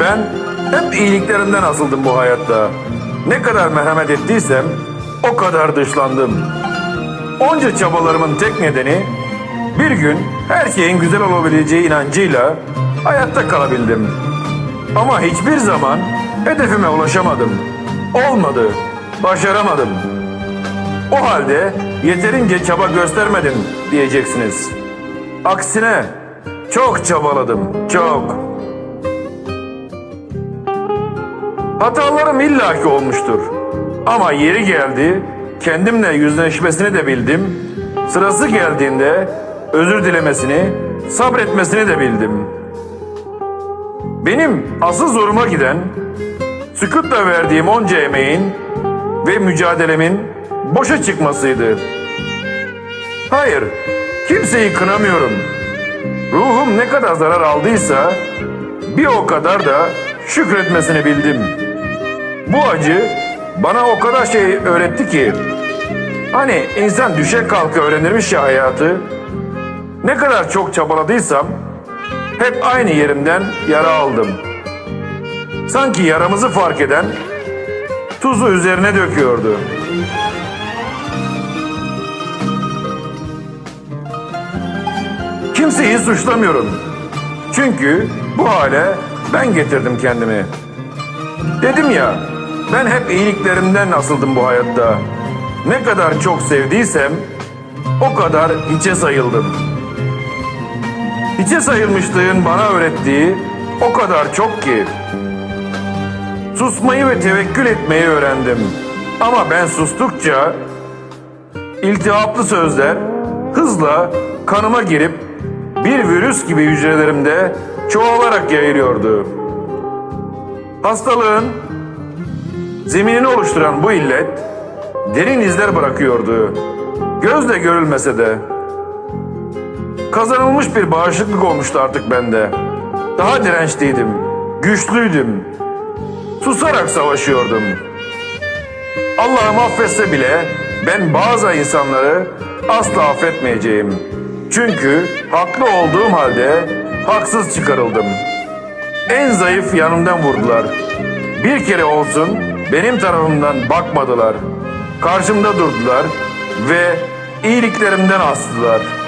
Ben hep iyiliklerinden asıldım bu hayatta. Ne kadar merhamet ettiysem o kadar dışlandım. Onca çabalarımın tek nedeni bir gün her şeyin güzel olabileceği inancıyla hayatta kalabildim. Ama hiçbir zaman hedefime ulaşamadım. Olmadı, başaramadım. O halde yeterince çaba göstermedim diyeceksiniz. Aksine çok çabaladım, çok. Hatalarım illaki olmuştur. Ama yeri geldi, kendimle yüzleşmesini de bildim. Sırası geldiğinde özür dilemesini, sabretmesini de bildim. Benim asıl zoruma giden, sükutla verdiğim onca emeğin ve mücadelemin boşa çıkmasıydı. Hayır, kimseyi kınamıyorum. Ruhum ne kadar zarar aldıysa bir o kadar da şükretmesini bildim. Bu acı bana o kadar şey öğretti ki hani insan düşe kalka öğrenirmiş ya hayatı. Ne kadar çok çabaladıysam hep aynı yerimden yara aldım. Sanki yaramızı fark eden tuzu üzerine döküyordu. Kimseyi suçlamıyorum. Çünkü bu hale ben getirdim kendimi. Dedim ya, ben hep iyiliklerimden asıldım bu hayatta. Ne kadar çok sevdiysem o kadar hiçe sayıldım. Hiçe sayılmışlığın bana öğrettiği o kadar çok ki. Susmayı ve tevekkül etmeyi öğrendim. Ama ben sustukça iltihaplı sözler hızla kanıma girip bir virüs gibi hücrelerimde çoğalarak yayılıyordu. Hastalığın zeminini oluşturan bu illet derin izler bırakıyordu. Gözle görülmese de. Kazanılmış bir bağışıklık olmuştu artık bende. Daha dirençliydim, güçlüydüm. Susarak savaşıyordum. Allah'ım affetse bile ben bazı insanları asla affetmeyeceğim. Çünkü haklı olduğum halde haksız çıkarıldım. En zayıf yanımdan vurdular. Bir kere olsun benim tarafımdan bakmadılar. Karşımda durdular ve iyiliklerimden astılar.